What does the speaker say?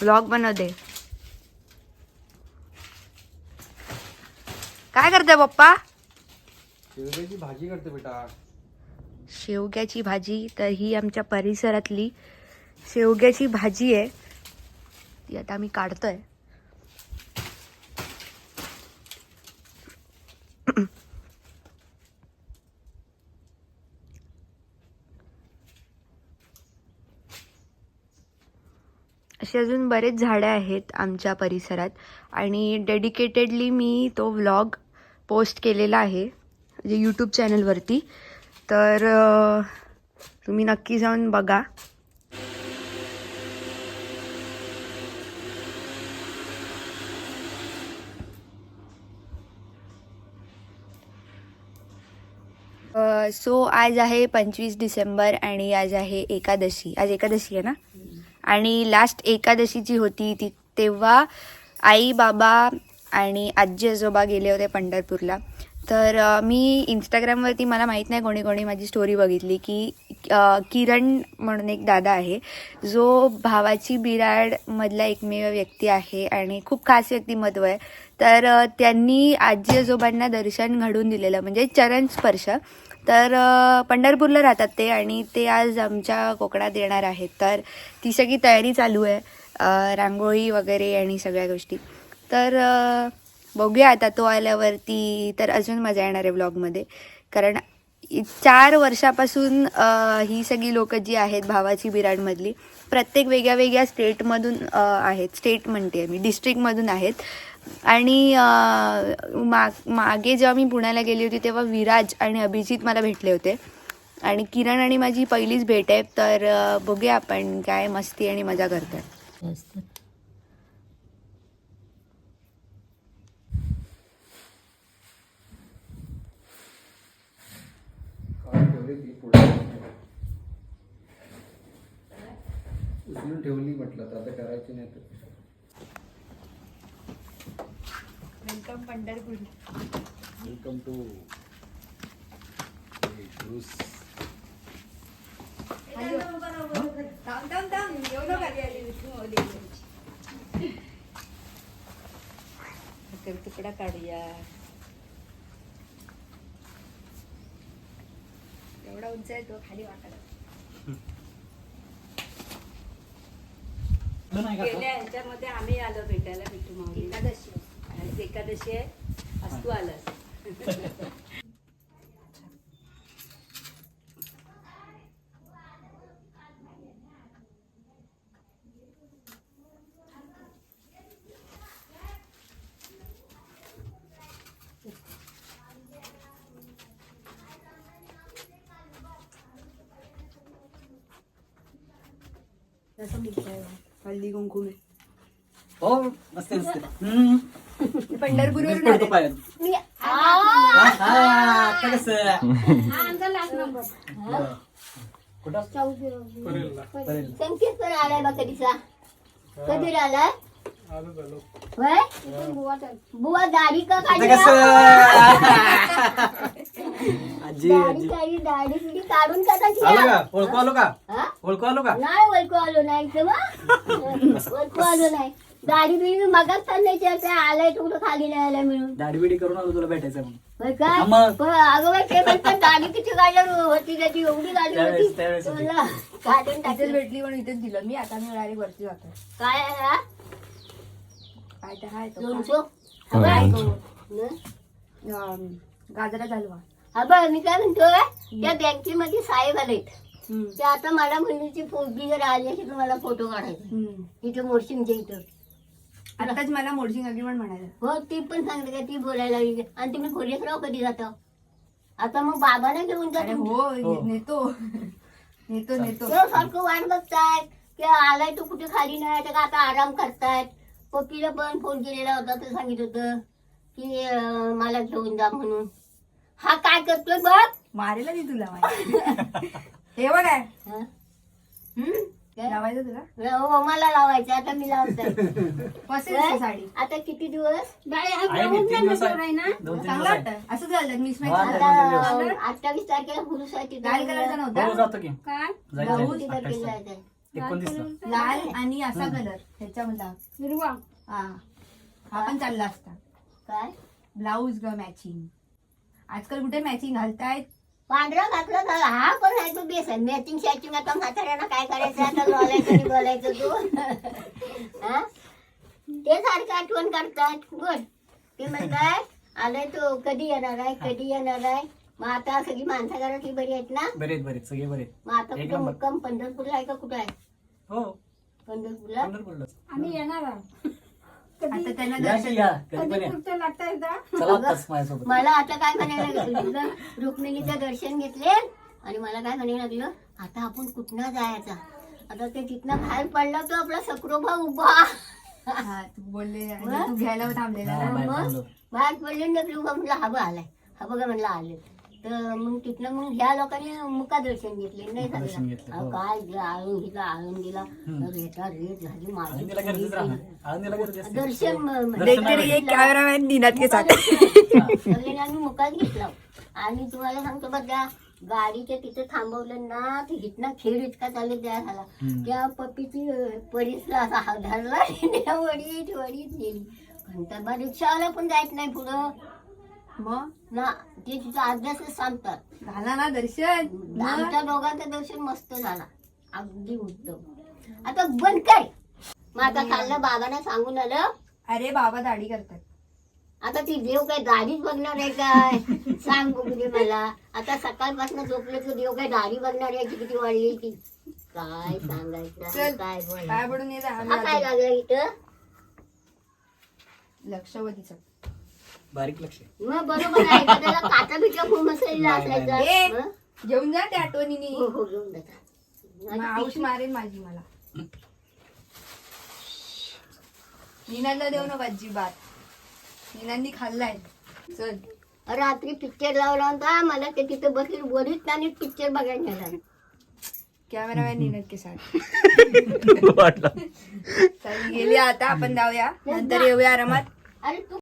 Blog बनव दे काय करते पप्पा? शेवग्याची भाजी करते बेटा. शेवग्याची भाजी तर ही आमच्या परिसरातली शेवग्याची भाजी आहे. ती आता आम्ही काढतोय. असे अजून बरेच झाडे आहेत आमच्या परिसरात. आणि डेडिकेटेडली मी तो व्लॉग पोस्ट केलेला आहे म्हणजे यूट्यूब चॅनलवरती. तर तुम्ही नक्की जाऊन बघा. सो आज आहे पंचवीस डिसेंबर आणि आज आहे एकादशी. आज एकादशी आहे ना? आणि लास्ट एकादशीची होती ती तेव्हा आई बाबा आणि आजी आजोबा गेले होते पंढरपूरला. तर मी इंस्टाग्रामवरती मला माहीत नाही कोणी कोणी माझी स्टोरी बघितली की किरण म्हणून एक दादा आहे जो भावाची बिराडमधला एकमेव व्यक्ती आहे आणि खूप खास व्यक्तिमत्व आहे. तर त्यांनी आजी आजोबांना दर्शन घडून दिलेलं म्हणजे चरण स्पर्श. तर पंढरपूरला राहतात ते आणि ते आज आमच्या कोकणात येणार आहेत. तर ती सगळी तयारी चालू आहे रांगोळी वगैरे आणि सगळ्या गोष्टी. तर बघूया आता तो आल्यावरती तर अजून मजा येणार आहे ब्लॉगमध्ये कारण चार वर्षापासून ही सगळी लोकं जी आहेत भावाची बिराडमधली प्रत्येक वेगळ्या वेगळ्या स्टेटमधून आहेत. स्टेट म्हणते मी डिस्ट्रिक्टमधून आहेत. आणि मा माग मागे जेव्हा मी पुण्याला गेली होती तेव्हा विराज आणि अभिजित मला भेटले होते. आणि किरण आणि माझी पहिलीच भेट आहे तर बघूया आपण काय मस्ती आणि मजा करतात. ठेवली ती पुढे उचलून ठेवली म्हटलं तर आता करायची नाही तर वेलकम पंढरपूर वेलकम टू तुकडा काढूया एवढा उंच आहे तो खाली वाटायला गेल्या ह्याच्यामध्ये आम्ही आलो भेटायला विठू माऊली एकादशी. आज एकादशी आहे आज तू आलास. कुंकुम आहे हो मस्त मस्त हम्म. पडतो. पायात. हा, हा, आता कसं? कुठं? परेल. संकेत आलाय बा कधीचा कधी आलाय होय? बुवा दाढी का काढली? कसं? आजी दाढी आजी. काढली दाढी बिडी काढून का टाकली? आलो का? ओळखू आलो का? हा? ओळखू आलो का? नाही ओळखू आलो नाही तेव्हा ओळखू आलो नाही. दाढी बिडी मगाच सांगायची आता आलाय तू कुठं खाली नाही आलाय म्हणून दाढी बिडी करून आलो तुला भेटायचं म्हणून. होय काय हा मग. पण अगं बाई ते म्हणतात दाढी किती काढल्यावर होती त्याची एवढी दाढी त्यावेळेस- होती. त्यावेळेस होती. तुला काढून टाकली. भेटली म्हणून इथेच दिलं. मी आता मी डायरेक्ट वरती जातो. काय आहे हा? काय तर हाय तो लोणचं? काय हवंय? तो? अं, गाजराचा हलवा बघ मी काय म्हणतोय त्या बँकेमध्ये साहेब आलेत हम्म. ते आता मला मुलीची जर आली असेल तर मला फोटो काढायचा हम्म. इथं मोर्शिंगच्या इथं आताच मला मोडसिंग अग्रीमेंट म्हणायला हो ती पण सांगते का ती बोलायला लागली आणि तुम्ही खोलेसराव कधी जाता आता मग बाबाला घेऊन अरे तुम्ही. हो हो. नेतो नेतो नेतो सारखं वाट बघतायत की आलाय तू कुठे खाली नाही तर का आता आराम करतायत पप्पीला पण फोन केलेला होता तर सांगित होतं की अं, मला घेऊन जा म्हणून. हा काय करतोय बघ? मारेल मी तुला माहिती. हे बघ काय हं? हं? काय? लावायचं तुला? हो मला लावायचं आता मी लावतोय. कसे दिसते साडी. आता किती दिवस? आहे मी तीन दिवस आहे. दोन तीन चांगलं दिवस आहे. वाटतं. असं झालं मिस हा, हा. आता अठ्ठावीस तारखेला पुरुष आहे तिथं. लाल कलरचा हो नव्हता जातो की. काय? जायचंय लाल आणि असा कलर ह्याच्यामधला. हिरवा. हा. हा पण चालला असता. काय? ब्लाऊज ग मॅचिंग आजकाल कुठे मॅचिंग घालतायत? पांढरा घातला तर हा पण आहे तो बेस आहे मॅचिंग शॅचिंग आता म्हाताऱ्यांना काय करायचं? आता बोलायचं आणि बोलायचं तू. हा? ते सारखं आठवण करतात गुड. ते म्हणतात आलाय तो. कधी येणार आहे? कधी येणार आहे? मग आता सगळी माणसं घरातली बरी आहेत ना? बरे आहेत बरे आहेत, सगळे बरे. मग आता एक कुठं नंबर. मुक्काम? पंढरपूरला आहे का कुठं आहे? हो. पंढरपूरला? पंढरपूरला. आम्ही येणार आहोत. आता त्यांना या दर्शन की या कधी पण या. पुढचं लागता येता चला आत्ताच माझ्यासोबत. मला आता काय म्हणायला लागलं? रुक्मिणीचं दर्शन घेतले आणि मला काय म्हणायला लागलं? आता आपण कुठनं जायचा? आता ते तिथनं बाहेर पडलं तर आपला सक्रोबा उभा. हा तू बोलले आणि तू घ्यायला थांबलेला हा, ना. बाहेर मग? थांबलो. बाहेर पडले ना सक्रोबा म्हटलं हा बघ आलाय हा बघा म्हणलं आले. तर मग तिथनं मग ह्या लोकांनी मुका दर्शन घेतले. नाही मुखदर्शन झालं घेतलं, हो. काय जे आळंदीला आळंदीला रेटा रेट झाली माझी आळंदीला गर्दीच राहणार आळंदीला गर्दी असते. दर्शन म- म- देखते ये कॅमेरामॅन दिनात के साथ सगळ्यांनी आम्ही मुकाच घेतला. आणि तुम्हाला सांगतो बघ त्या गाडीच्या तिथे थांबवलं ना ते खेळ इतका चालू त्या झाला. त्या पप्पीची परीसला असा हात धरला. आणि त्या वडीत वडीत गेली घंटाबा रिक्षावाला पण जायत नाही पुढं. मग? ना ते तिथं अभ्यासच सांगतात. झाला ना दर्शन? मग? आमच्या दोघांचं दर्शन मस्त झाला. अगदी उत्तम. आता बंद काय मग आता खाल्लं बाबांना सांगून आलं. अरे बाबा दाढी करतात. आता ती देव काय दाढीच बघणार आहे काय? सांग बघू दे मला. आता सकाळपासून झोपलं की देव काय दाढी बघणार आहे किती वाढली ती? काय सांगायचं? आणि चल. काय बोलायचं पडून येत हा काय लागलं इथं? लक्षवतीचं बारीक लक्ष आहे. मग बरोबर आहे नाही, नाही, असायचा हं? घेऊन जा त्या आठवणीने. हो हो घेऊन जाता मग आऊश मारेन माझी मला. निनांना देऊ नको अजिबात. निनांनी खाल्लाय. चल. रात्री पिक्चर लावला होता मला ते तिथे बसली वरीच त्याने पिक्चर बघायला नेला. कॅमेरामॅन निनत के साथ वाटलं. चल गेली आता आपण जाऊया. नंतर येऊया आरामात. अरे तू